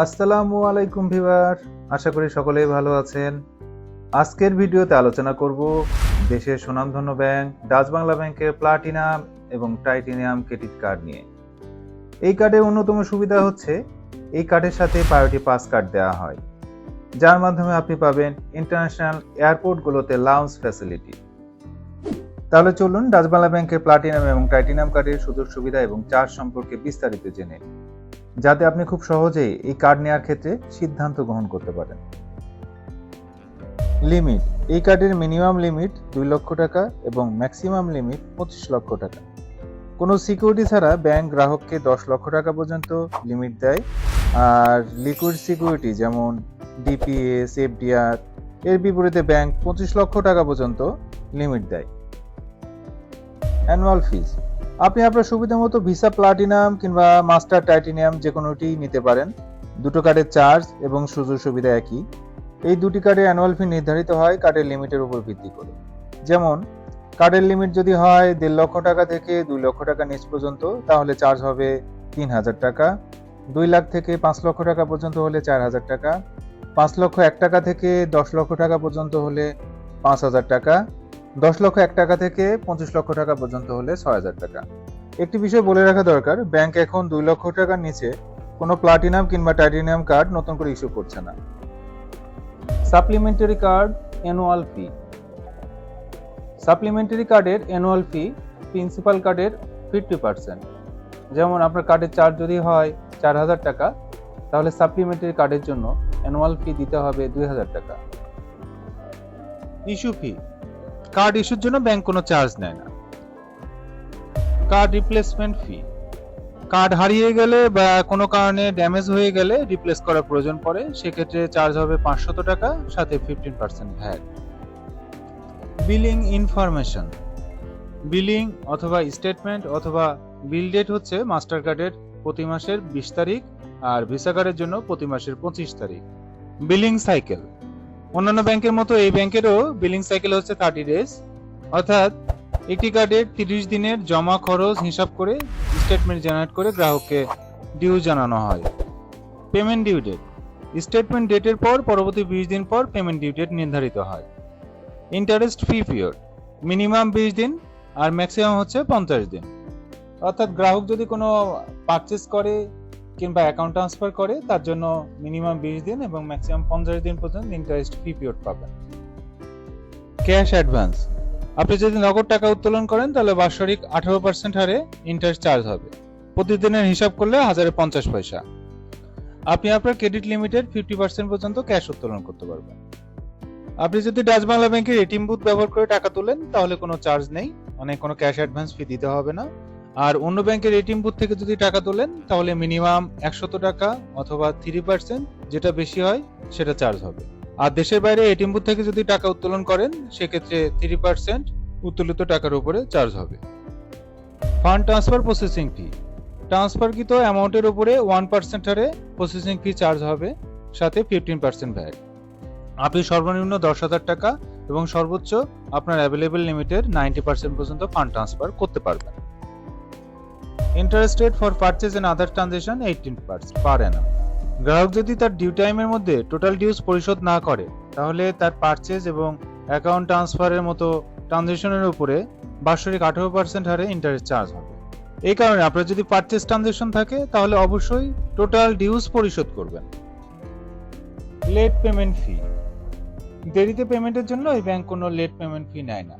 আসসালামু আলাইকুম ভিউয়ার, আশা করি সকলেই ভালো আছেন। আজকের ভিডিওতে আলোচনা করব দেশের সুনামধন্য ব্যাংক, ডাচ বাংলা ব্যাংকের প্লাটিনাম এবং টাইটেনিয়াম ক্রেডিট কার্ড নিয়ে। এই কার্ডের অন্যতম সুবিধা হচ্ছে, এই কার্ডের সাথে প্রায়োরিটি পাস কার্ড দেওয়া হয়, যার মাধ্যমে আপনি পাবেন ইন্টারন্যাশনাল এয়ারপোর্টগুলোতে লাউন্স ফ্যাসিলিটি। তাহলে চলুন, ডাচ বাংলা ব্যাংকের প্লাটিনাম এবং টাইটেনিয়াম কার্ডের সুযোগ সুবিধা এবং চার্জ সম্পর্কে বিস্তারিত জেনে। যাতে আপনি খুব সহজেই এই কার্ড নেওয়ার ক্ষেত্রে সিদ্ধান্ত গ্রহণ করতে পারেন। লিমিট, এই কার্ডের মিনিমাম লিমিট দুই লক্ষ টাকা এবং ম্যাক্সিমাম লিমিট পঁচিশ লক্ষ টাকা। কোনো সিকিউরিটি ছাড়া ব্যাংক গ্রাহককে দশ লক্ষ টাকা পর্যন্ত লিমিট দেয়। আর লিকুইড সিকিউরিটি যেমন ডিপিএস, এফডিআর, এর বিপরীতে ব্যাংক পঁচিশ লক্ষ টাকা পর্যন্ত লিমিট দেয়। অ্যানুয়াল ফিজ আপনি আপনার সুবিধা মতো ভিসা প্লাটিনাম কিংবা মাস্টার টাইটেনিয়াম যে কোনোটি নিতে পারেন। দুটো কার্ডের চার্জ এবং সুযোগ সুবিধা একই। এই দুটি কার্ডের অ্যানুয়াল ফি নির্ধারিত হয় কার্ডের লিমিটের উপর ভিত্তি করে। যেমন কার্ডের লিমিট যদি হয় দেড় লক্ষ টাকা থেকে দুই লক্ষ টাকা নিচ পর্যন্ত, তাহলে চার্জ হবে তিন হাজার টাকা। দুই লাখ থেকে পাঁচ লক্ষ টাকা পর্যন্ত হলে চার হাজার টাকা। পাঁচ লক্ষ এক টাকা থেকে দশ লক্ষ টাকা পর্যন্ত হলে পাঁচ হাজার টাকা। দশ লক্ষ এক টাকা থেকে পঁচিশ লক্ষ টাকা পর্যন্ত হলে ছয় হাজার টাকা। একটি বিষয় বলে রাখা দরকার, ব্যাংক এখন দুই লক্ষ টাকার নিচে কোনো প্লাটিনাম কিংবা টাইটেনিয়াম কার্ড নতুন করে ইস্যু করছে না। Supplementary card annual fee. Supplementary কার্ডের অ্যানুয়াল ফি প্রিন্সিপাল কার্ডের ফিফটি পার্সেন্ট। যেমন আপনার কার্ডের চার্জ যদি হয় চার হাজার টাকা, তাহলে সাপ্লিমেন্টারি কার্ডের জন্য অ্যানুয়াল ফি দিতে হবে দুই হাজার টাকা। ইস্যু ফি। কার্ড ইস্যুর জন্য ব্যাংক কোনো চার্জ নেয় না। কার্ড রিপ্লেসমেন্ট ফি কার্ড হারিয়ে গেলে বা কোনো কারণে ড্যামেজ হয়ে গেলে রিপ্লেস করার প্রয়োজন পড়ে, সেক্ষেত্রে চার্জ হবে পাঁচশত টাকা, সাথে fifteen percent VAT billing information billing অথবা স্টেটমেন্ট অথবা বিল ডেট হচ্ছে মাস্টার কার্ডের প্রতি মাসের বিশ তারিখ আর ভিসা কার্ডের জন্য প্রতি মাসের পঁচিশ তারিখ। বিলিং সাইকেল অন্যান্য ব্যাংকের মতো এই ব্যাংকেরও বিলিং সাইকেল হচ্ছে থার্টি ডেজ অর্থাৎ একটি কার্ডের তিরিশ দিনের জমা খরচ হিসাব করে স্টেটমেন্ট জেনারেট করে গ্রাহককে ডিউ জানানো হয়। পেমেন্ট ডিউ ডেট স্টেটমেন্ট ডেটের পর পরবর্তী বিশ দিন পর পেমেন্ট ডিউ ডেট নির্ধারিত হয়। ইন্টারেস্ট ফি পিরিয়ড মিনিমাম বিশ দিন আর ম্যাক্সিমাম হচ্ছে পঞ্চাশ দিন। অর্থাৎ গ্রাহক যদি কোনো পারচেস করে কিংবা অ্যাকাউন্ট ট্রান্সফার করে, তার জন্য মিনিমাম বিশ দিন এবং ম্যাক্সিমাম পঞ্চাশ দিন পর্যন্ত ইন্টারেস্ট ফি পিরিয়ড পাবেন। ক্যাশ অ্যাডভান্স আপনি যদি নগদ টাকা উত্তোলন করেন, তাহলে বাৎসরিক আঠারো পার্সেন্ট হারে ইন্টারেস্ট চার্জ হবে। প্রতিদিনের হিসাব করলে হাজারে পঞ্চাশ পয়সা। আপনি আপনার ক্রেডিট লিমিটের ফিফটি পার্সেন্ট পর্যন্ত ক্যাশ উত্তোলন করতে পারবেন। আপনি যদি ডাচ বাংলা ব্যাংকের এটিএম বুথ ব্যবহার করে টাকা তোলেন, তাহলে কোনো চার্জ নেই। মানে কোনো ক্যাশ অ্যাডভান্স ফি দিতে হবে না। আর অন্য ব্যাংকের এটিএম বুথ থেকে যদি টাকা তোলেন, তাহলে মিনিমাম একশত টাকা অথবা থ্রি পার্সেন্ট যেটা বেশি হয়, সেটা চার্জ হবে। আর দেশের বাইরে এটিএম বুথ থেকে যদি টাকা উত্তোলন করেন, সেক্ষেত্রে থ্রি পার্সেন্ট উত্তোলিত টাকার উপরে চার্জ হবে। ফান্ড ট্রান্সফার প্রসেসিং ফি ট্রান্সফারকৃত অ্যামাউন্টের উপরে ওয়ান পার্সেন্ট হারে প্রসেসিং ফি চার্জ হবে, সাথে ফিফটিন পার্সেন্ট ভ্যাট আপনি সর্বনিম্ন দশ হাজার টাকা এবং সর্বোচ্চ আপনার অ্যাভেলেবেল লিমিটের নাইনটি পার্সেন্ট পর্যন্ত ফান্ড ট্রান্সফার করতে পারবেন। Interest rate for purchase and other transaction eighteen per annum গ্রাহক যদি তার ডিউ টাইমের মধ্যে টোটাল ডিউস পরিশোধ না করে, তাহলে তার পারচেজ এবং অ্যাকাউন্ট ট্রান্সফারের মতো ট্রানজেকশনের উপরে বার্ষিক আঠারো পার্সেন্ট হারে ইন্টারেস্ট চার্জ হবে। এই কারণে আপনার যদি পারচেজ ট্রানজেকশন থাকে, তাহলে অবশ্যই টোটাল ডিউস পরিশোধ করবেন। লেট পেমেন্ট ফি দেরিতে পেমেন্টের জন্য এই ব্যাংক কোনো লেট পেমেন্ট ফি নেয় না।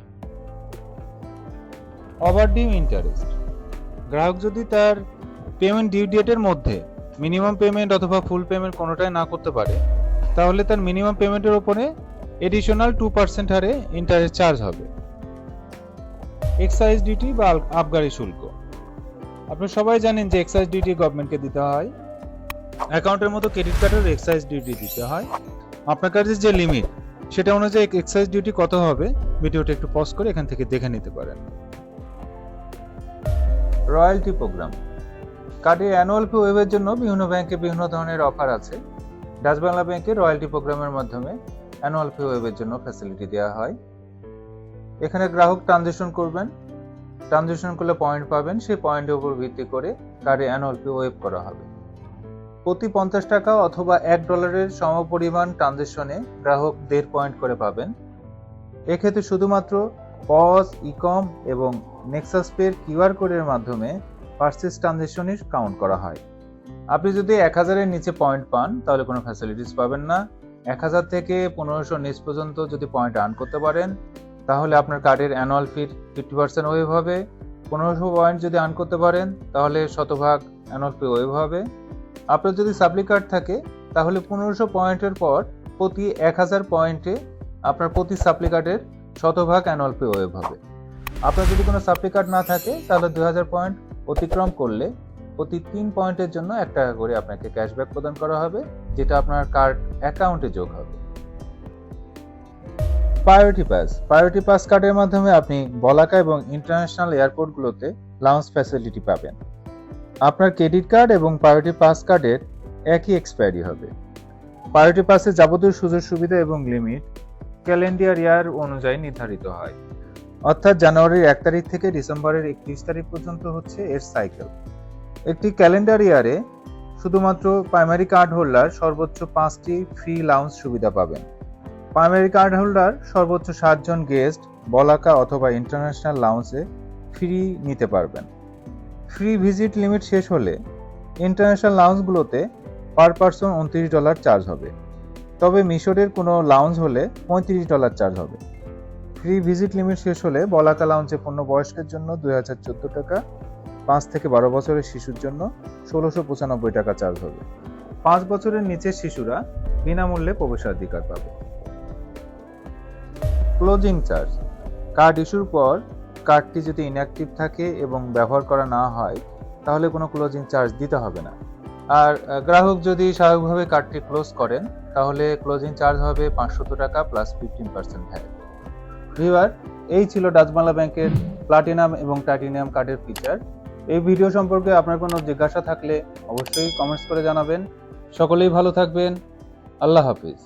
ওভার ডিউ ইন্টারেস্ট গ্রাহক যদি তার পেমেন্ট ডিউ ডেটের মধ্যে মিনিমাম পেমেন্ট অথবা ফুল পেমেন্ট কোনোটাই না করতে পারে, তাহলে তার মিনিমাম পেমেন্টের ওপরে এডিশনাল টু পার্সেন্ট হারে ইন্টারেস্ট চার্জ হবে। এক্সাইজ ডিউটি বা আবগারি শুল্ক। আপনি সবাই জানেন যে এক্সাইজ ডিউটি গভর্নমেন্টকে দিতে হয়। অ্যাকাউন্টের মতো ক্রেডিট কার্ডের এক্সাইজ ডিউটি দিতে হয়। আপনার কাছে যে লিমিট সেটা অনুযায়ী এক্সাইজ ডিউটি কত হবে? ভিডিওটা একটু পজ করে এখান থেকে দেখে নিতে পারেন। Royalty program. কার্ডে অ্যানুয়াল ফি ওয়েভের জন্য বিভিন্ন ব্যাংকে বিভিন্ন ধরনের অফার আছে। ডাচ বাংলা ব্যাংকে রয়্যালটি প্রোগ্রামের মাধ্যমে অ্যানুয়াল ফি ওয়েভের জন্য ফ্যাসিলিটি দেওয়া হয়। এখানে গ্রাহক ট্রানজেকশন করবেন। ট্রানজেকশন করলে পয়েন্ট পাবেন। সেই পয়েন্টের উপর ভিত্তি করে কার্ডে অ্যানুয়াল ফি ওয়েভ করা হবে। প্রতি পঞ্চাশ টাকা অথবা এক ডলারের সমপরিমাণ ট্রানজেকশনে গ্রাহক দেড় পয়েন্ট করে পাবেন। এক্ষেত্রে শুধুমাত্র পজ ইকম এবং নেক্সাস পের কিউআর কোডের মাধ্যমে পার্সেস ট্রানজেকশনই কাউন্ট করা হয়। আপনি যদি এক হাজারের নিচে পয়েন্ট পান, তাহলে কোনো ফ্যাসিলিটিস পাবেন না। এক হাজার থেকে পনেরোশো নিচ পর্যন্ত যদি পয়েন্ট আর্ন করতে পারেন, তাহলে আপনার কার্ডের অ্যানুয়াল ফির ফিফটি পার্সেন্ট ওয়েভ হবে। পনেরোশো পয়েন্ট যদি আর্ন করতে পারেন, তাহলে শতভাগ অ্যানুয়াল ফি ওয়েভ হবে। আপনার যদি সাপ্লি কার্ড থাকে, তাহলে পনেরোশো পয়েন্টের পর প্রতি এক হাজার পয়েন্টে আপনার প্রতি সাপ্লি কার্ডের শতভাগ অ্যানুয়াল ফি ওয়েভ হবে। আপনার যদি কোনো সাপ্লি কার্ড না থাকে, তাহলে দুই হাজার পয়েন্ট অতিক্রম করলে প্রতি তিন পয়েন্টের জন্য এক টাকা করে আপনাকে ক্যাশব্যাক প্রদান করা হবে, যেটা আপনার কার্ড অ্যাকাউন্টে যোগ হবে। প্রায়োরিটি পাস প্রায়োরিটি পাস কার্ডের মাধ্যমে আপনি বলাকা এবং ইন্টারন্যাশনাল এয়ারপোর্টগুলোতে লাউঞ্জ ফ্যাসিলিটি পাবেন। আপনার ক্রেডিট কার্ড এবং প্রায়োরিটি পাস কার্ডের একই এক্সপায়ারি হবে। প্রায়োরিটি পাসের যাবতীয় সুযোগ সুবিধা এবং লিমিট ক্যালেন্ডার ইয়ার অনুযায়ী নির্ধারিত হয়। অর্থাৎ জানুয়ারির এক তারিখ থেকে ডিসেম্বরের একত্রিশ তারিখ পর্যন্ত হচ্ছে এর সাইকেল। একটি ক্যালেন্ডার ইয়ারে শুধুমাত্র প্রাইমারি কার্ড হোল্ডার সর্বোচ্চ পাঁচটি ফ্রি লাউঞ্জ সুবিধা পাবেন। প্রাইমারি কার্ড হোল্ডার সর্বোচ্চ সাতজন গেস্ট, বলাকা অথবা ইন্টারন্যাশনাল লাউঞ্জে ফ্রি নিতে পারবেন। ফ্রি ভিজিট লিমিট শেষ হলে ইন্টারন্যাশনাল লাউঞ্জগুলোতে পার পারসন উনত্রিশ ডলার চার্জ হবে। তবে মিশরের কোনো লাউঞ্জ হলে পঁয়ত্রিশ ডলার চার্জ হবে। ফ্রি ভিজিট লিমিট শেষ হলে বলাকা লাউঞ্জে পূর্ণ বয়স্কের জন্য দুই হাজার চোদ্দ টাকা, পাঁচ থেকে বারো বছরের শিশুর জন্য ষোলোশো পঁচানব্বই টাকা চার্জ হবে। পাঁচ বছরের নিচের শিশুরা বিনামূল্যে প্রবেশাধিকার পাবে। ক্লোজিং চার্জ কার্ড ইস্যুর পর কার্ডটি যদি ইনঅ্যাক্টিভ থাকে এবং ব্যবহার করা না হয়, তাহলে কোনো ক্লোজিং চার্জ দিতে হবে না। আর গ্রাহক যদি স্বাভাবিকভাবে কার্ডটি ক্লোজ করেন, তাহলে ক্লোজিং চার্জ হবে পাঁচশত টাকা plus fifteen percent VAT viewer, এই ছিল ডাচবাংলা ব্যাংকের প্লাটিনাম এবং টাইটেনিয়াম কার্ডের ফিচার। এই ভিডিও সম্পর্কে আপনার কোনো জিজ্ঞাসা থাকলে অবশ্যই কমেন্টস করে জানাবেন। সকলেই ভালো থাকবেন। আল্লাহ হাফিজ।